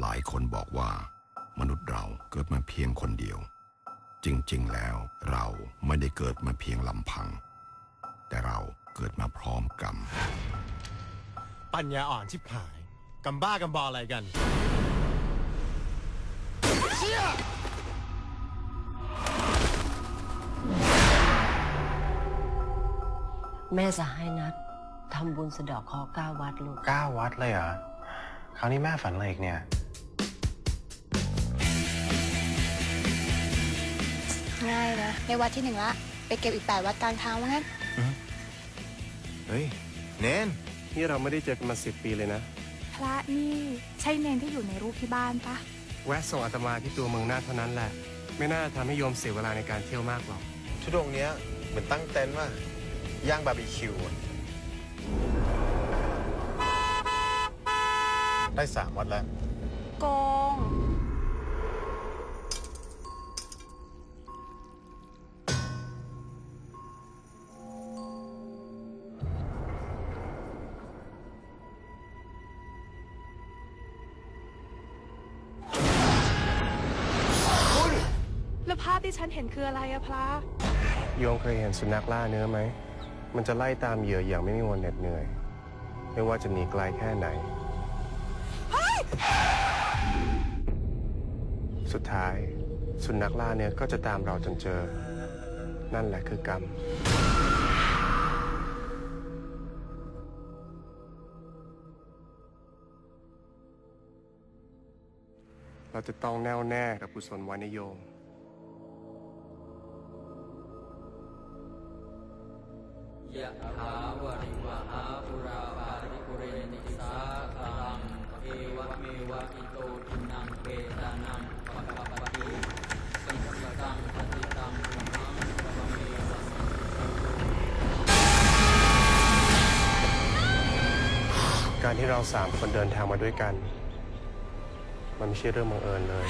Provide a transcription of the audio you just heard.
หลายคนบอกว่ามนุษย์เราเกิดมาเพียงคนเดียว จริงๆแล้วเราไม่ได้เกิดมาเพียงลำพัง แต่เราเกิดมาพร้อมกรรม ปัญญาอ่อนชิบหายกำบ้ากำบออะไรกันแม่จะให้นัดทำบุญสะเดอกเคอเก้าวัดลูกเก้าวัดเลยเหรอ คราวนี้แม่ฝันอะไรอีกเนี่ย ง่ายนะ ในวัดที่หนึ่งละ ไปเก็บอีกแปดวัดกลางทางว่างั้น เฮ้ยเน้นนี่เราไม่ได้เจอกันมาสิบปีเลยนะ พระนี่ใช่เนนที่อยู่ในรูปที่บ้านปะแวะส่งอาตมาที่ตัวเมืองน่านเท่านั้นแหละ ไม่น่าทำให้โยมเสียเวลาในการเที่ยวมากหรอกชุดดงเนี้ยเหมือนตั้งเต็นท์ว่าย่างบาร์บีคิวอะได้สามวัดแล้ว โกง ที่ฉันเห็นคืออะไรอะพระโยมเคยเห็นสุนัขล่าเนื้อไหม มันจะไล่ตามเหยื่ออย่างไม่มีวันเหน็ดเหนื่อย ไม่ว่าจะหนีไกลแค่ไหน สุดท้าย สุนัขล่าเนื้อก็จะตามเราจนเจอ นั่นแหละคือกรรม เราจะต้องแน่วแน่กับกุศลไว้ในะโยม ยะถาวริวหาปุราปาริปุเรนิสาคารังเอวะเมวะอิโตทินังเปตานังปะกะปะติอิสิตังปฏิตังตุมังปะเมวะการที่เราสามคนเดินทางมาด้วยกัน มันไม่ใช่เรื่องบังเอิญเลย